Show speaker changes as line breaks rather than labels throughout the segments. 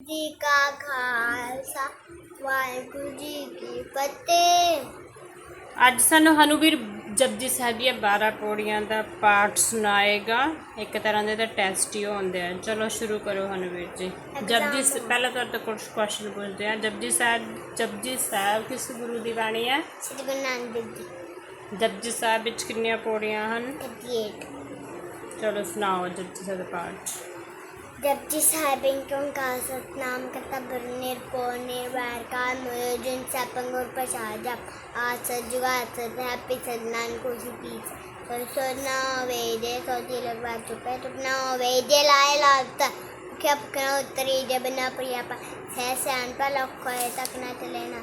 ਜੀ ਕਾ ਖਾਲਸਾ ਵਾਹਿਗੁਰੂ ਜੀ ਕੀ ਫਤਿਹ।
ਅੱਜ ਸਾਨੂੰ ਹਨੂਵੀਰ ਜਪਜੀ ਸਾਹਿਬ ਦੀਆਂ 12 ਪੌੜੀਆਂ ਦਾ ਪਾਠ ਸੁਣਾਏਗਾ। ਇੱਕ ਤਰ੍ਹਾਂ ਦੇ ਤਾਂ ਟੈਸਟ ਹੀ ਹੁੰਦੇ ਆ। ਚਲੋ ਸ਼ੁਰੂ ਕਰੋ ਹਨੂਵੀਰ ਜੀ। ਜਪਜੀ ਪਹਿਲਾਂ ਤੁਹਾਡੇ ਤੋਂ ਕੁਝ ਕੁਐਸਚਨ ਪੁੱਛਦੇ ਆ ਜਪਜੀ ਸਾਹਿਬ ਜਪਜੀ ਸਾਹਿਬ ਕਿਸ ਗੁਰੂ ਦੀ ਬਾਣੀ ਹੈ?
ਸ੍ਰੀ ਗੁਰੂ ਨਾਨਕ ਦੇਵ ਜੀ।
ਜਪਜੀ ਸਾਹਿਬ ਵਿੱਚ ਕਿੰਨੀਆਂ ਪੌੜੀਆਂ ਹਨ?
38
ਚਲੋ ਸੁਣਾਓ ਜਪਜੀ ਸਾਹਿਬ ਦਾ ਪਾਠ।
जपजी साहेब इनकों का सतनाम करता निरपो निर्वार का मुयोजन सपंग और प्रसाद जप आज सजुगा सद हैप्पी सदनान को पीस। तो सोना वेदे सोती लगवा चुपे, तुपना वेदे लाए लाता क्या पकना उत्तरी, जब ना प्रिया पा सहसान पर लखो है तक ना चलेना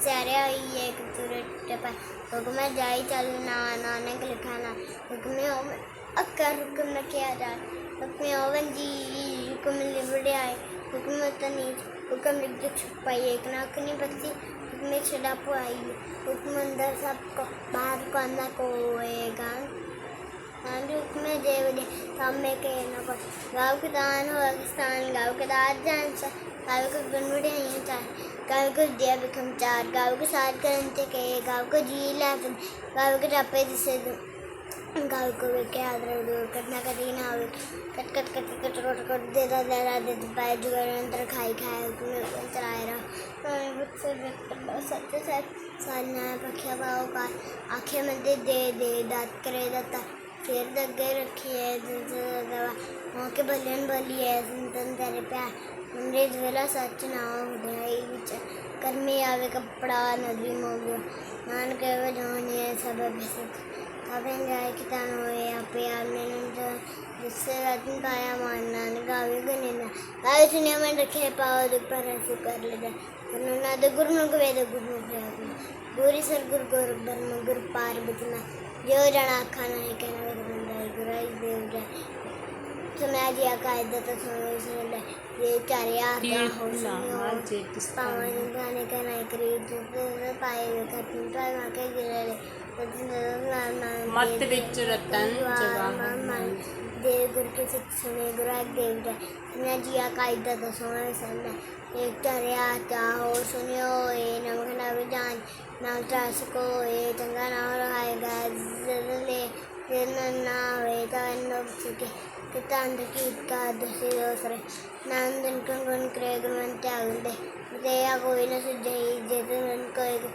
सारे ये तुरट पर हुक्म जाई चलना नानक लिखाना हुक्म अक्कर किया जाए ओवन जी हुक्म लिबड़े आए हुक्म तनी हुक्म लिख छुपाई एक नाक नहीं बत्ती हुक्म छड़ा पुआई हुक्म अंदर सबको बाहर को अंदर को होएगा हुक्म देव दे सामने के न को गाँव के दान हो पाकिस्तान गाँव के दाद जान सा गाँव के गुनबड़े हैं चार गाँव को दिया बिखम चार गाँव के साथ करते के गाँव को जी ला गाँव के टप्पे जिसे गाँव को लेके आदर दूर कटना कटी ना हो। कट कट कट कट, रोट कट दे दा दे दा, दे पाए जुगाड़ अंतर खाई, खाए तुम्हें चलाए रहा। बुक से सत्य सालना पखिया पाओ का आँखें में दे दे दांत करे, दाता। फिर दगे रखी है दवा वहाँ के बलियन बली है संतन तेरे प्यार। अमृत वेला सच ना हो बुढ़ाई बिच कर्मी आवे कपड़ा नदी मोगो नान के वे जोनी है, सब बेसत कभी जाए कितान होए आपे आपने जो जिससे रत्न पाया मानना गावे गने ना गावे सुनिया में रखे पाओ दुख पर ऐसे कर ले जाए गुरु ना दे गुरु नु वेद गुरु नु प्रयाग गुरु सर गुरु गुरु ब्रह्म गुरु पार्वती में जो जना खाना है कहना गुरु बंदाई गुरु आई देव जाए सुना जी कायदा तो सुनो सुन ले ये चारे आता हो सुनियो पावन गाने का नहीं करी तो पाए हुए खत्म तो माँ के
मत बिच
रतन देवगुर के शिक्षण गुराग देवरा सुना जिया कायदा तो सोना सन्ना एक तरया ता हो सुनियो ए नमक नव जान नाम त्रास को ए चंगा नाम रहाएगा जरले ना वेदा नव सुके കിട്ടാണ്ട് കീർക്കാദശി ദോസറെ നന്ദൻ കൺകുൺ ക്രേകുൻ ത്യാഗുണ്ടെ ഹൃദയ കോയിന സുജയിജത്
നൻ കോയികും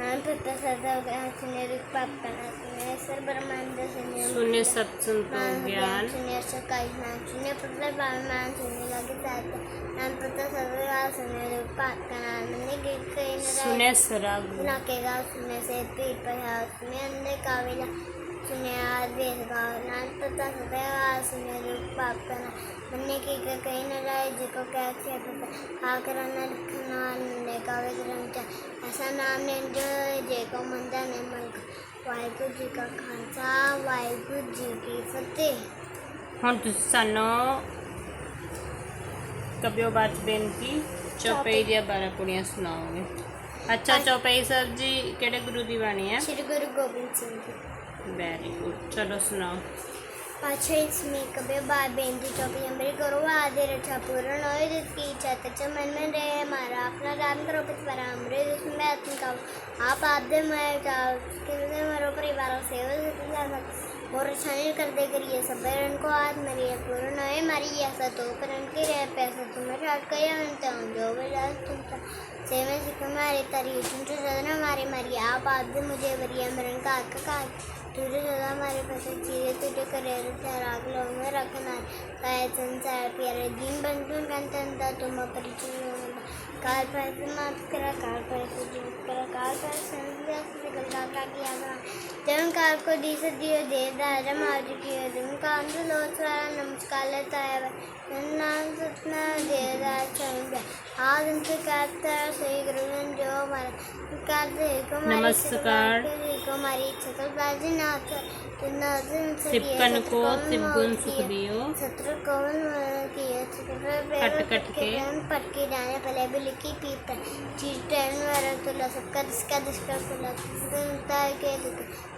ಪೆಪ್ಪ
ಸದಾಗ
ಆಂಜನೇಯರು
ಪಪ್ಪ ಹೆಸರು ಬರಮಾಂಜನೇಯ शून्य सप्तम ज्ञान ಆಂಜನೇಯರ್ ಸಕಾಯಿ ಆಂಜನೇಯ ಪುಟ್ಟ ಬಾಳ ಆಂಜನೇಯಗಾಗಿ ತಾತ ನಾನು ಪುಟ್ಟ ಸದಾಗ ಆಂಜನೇಯರು ಪಕ್ಕ ನನಗೆ ಗಿಕ್ಕ ಏನಾರ
ಸುने सरग
नाकेगा सुने से पीपल हाउस में अंदर कावेला ਸੁਨਿਆਰ ਵੇਖਦਾ ਅਨੰਤ ਤਸਦੇ ਆਸ ਮੇਰੇ ਪਾਪਨ ਮੰਨੇ ਕੀ ਕਹੀ ਨ ਰਾਏ ਜੀ ਕੋ ਕਹਿ ਕੇ ਪਤ ਆਕਰ ਨਰਖਨਾ ਨੇ ਕਾਵੇ ਗ੍ਰੰਥ ਐਸਾ ਨਾਮ ਨੇ ਜੇ ਕੋ ਮੰਦਾ ਨੇ ਮਨ ਵਾਹਿਗੁਰੂ ਜੀ ਕਾ ਖਾਲਸਾ ਵਾਹਿਗੁਰੂ ਜੀ ਕੀ ਫਤਿਹ।
ਹੁਣ ਤੁਸੀਂ ਸਾਨੂੰ ਕਬਿਓ ਬਾਤ ਬੇਨਤੀ ਚੌਪਈ ਦੀਆਂ ਬਾਰਾਂ ਪੁੜੀਆਂ ਸੁਣਾਓਗੇ। ਅੱਛਾ ਚੌਪਈ ਸਾਹਿਬ ਜੀ ਕਿਹੜੇ ਗੁਰੂ ਦੀ ਬਾਣੀ ਹੈ?
ਸ੍ਰੀ ਗੁਰੂ ਗੋਬਿੰਦ ਸਿੰਘ ਜੀ।
વેરી ગુડ ચલો સુનાવ
પાછળ સ્મિત કબે બાર બેનજી ચોપી અમરી કરો આદે રચા પૂરણ હોય जिसकी इच्छा तच मन में रहे हमारा अपना काम करो पिछ पर हमरे जिसमें आत्म का आप आदे मैं जाओ किसने मरो परिवारों से हो सकता शामिल कर दे करिए, सबको आज मरिए पूर्ण मारी ऐसा तो करण के रहे पैसा तुम्हें शाट कर अंत जो विलास तुम सेवन सिख मारे, तरी तुम तो सदना मारे मारी, आप भी मुझे वरिया मरण का आत्मा का तुझे सदा हमारे पास चीरे तुझे करे राग लो में रखना काय संसार प्यारे दिन बंधु तुम कार पर पैसे मत करा कार पर पैसे जो करा काल पैसे तुम कार को दी से दियो दे दा दारा मार कियो तुम काम से लो सारा नमस्कार लेता है नाम से इतना दे दार चंगा आज इनसे कहता है सही ग्रुमन जो मर कार से को
नमस्कार।
को हमारी सकल बाजी तो ना तो नाथ
नाथ सिपन को सिपगुन सुख
दियो। सत्र कोवन
कट कट के
पटके डालने पहले भी लिखी पीपल चीज ट्रेन वगैरह तुला सबका जिसका जिसका तुला सुनता के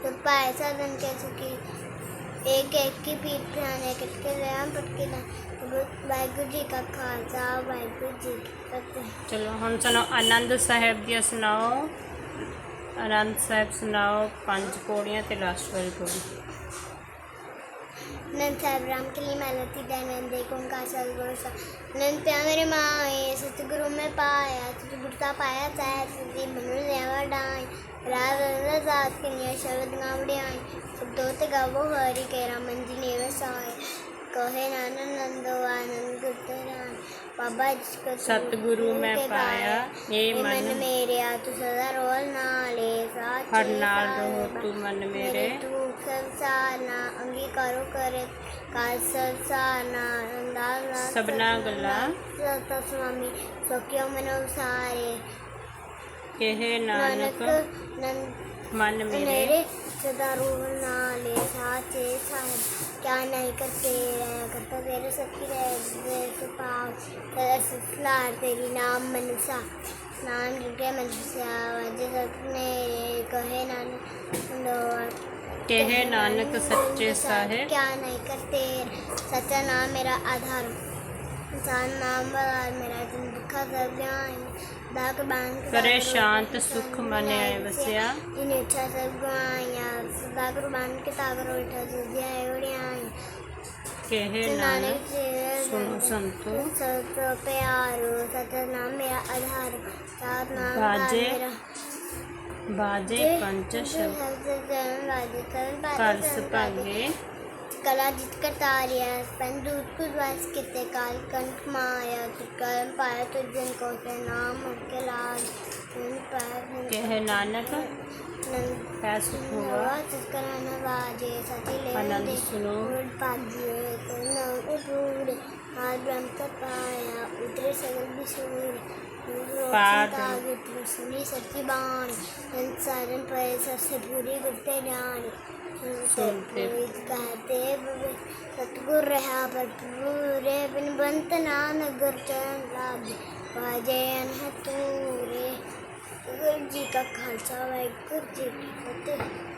तो पैसा धन के चुकी एक एक की पीठ पे आने कटके राम पटके ना ਵਾਹਿਗੁਰੂ ਜੀ ਕਾ ਖਾਲਸਾ ਵਾਹਿਗੁਰੂ ਜੀ ਕੀ ਫਤਿਹ
ਚਲੋ ਹੁਣ ਸੁਣਾਓ ਆਨੰਦ ਸਾਹਿਬ ਦੀ ਸੁਣਾਓ ਆਨੰਦ ਸਾਹਿਬ ਸੁਣਾਓ ਪੰਜ ਪੌੜੀਆਂ ਤੇ ਲਾਸਟ ਵਾਲੀ ਪੌੜੀ
के लिए मेहनती दयानंद एक ओंकार सदगुरु नंद प्या मेरे माए सतगुरु में पाया सतगुरुता पाया, चाहे सती मनु देवा डाई राज रजात कन्या शब्द गावड़ियाई सब दो ते गावो हरि केरा मंजी ने वसाए। कहे नानन नंदो आनंद
सतगुरु में पाया। ये मन
मेरे तू सदा रोल नाले
हर नाल रहो तू मन मेरे
तू संसार ना करे काल संसार ना अंदाज
सबना
गला स्वामी मनो सारे। नानक
मन
मेरे। सदा रोल नाले साचे साहब क्या नहीं करते मेरो सबकी मेरे पास कलर फ्लार तेरी नाम मनुषा नाम लिखे मनुषा वजह सपने कहे नानक
कहे नानक सच्चे साहे
क्या नहीं करते? सच्चा नाम मेरा आधार। इंसान नाम बार मेरा दिन दुखा कर
दाग
बांग
करे
शांत
सुख मने
आए
बसिया।
इन इच्छा सब गुआया दाग बाँध के तागर उठा जुदिया उड़िया
कहे नानक सुनो संतो
संतो प्यारो सतनाम मेरा आधार सात नाम
बाजे। बाजे पंच शब्द। कर्स पागे
कला जित कर तारिया पंच दूध कुछ वास कितने काल कंठ माया कर्म पाया तो जिन को से नाम के लाल
कहे नानक। हुआ।
जिसका नाम बाजे सती
आनंद सुनो। पाद।
सुनी बाण पर सबसे पूरी गुप्ते कहते सतगुर रहा पर पूरे बिन बंत नानक गुर चरण लाभ तूरे गुरु जी का खालसा वाहिगुरु जी की फतेह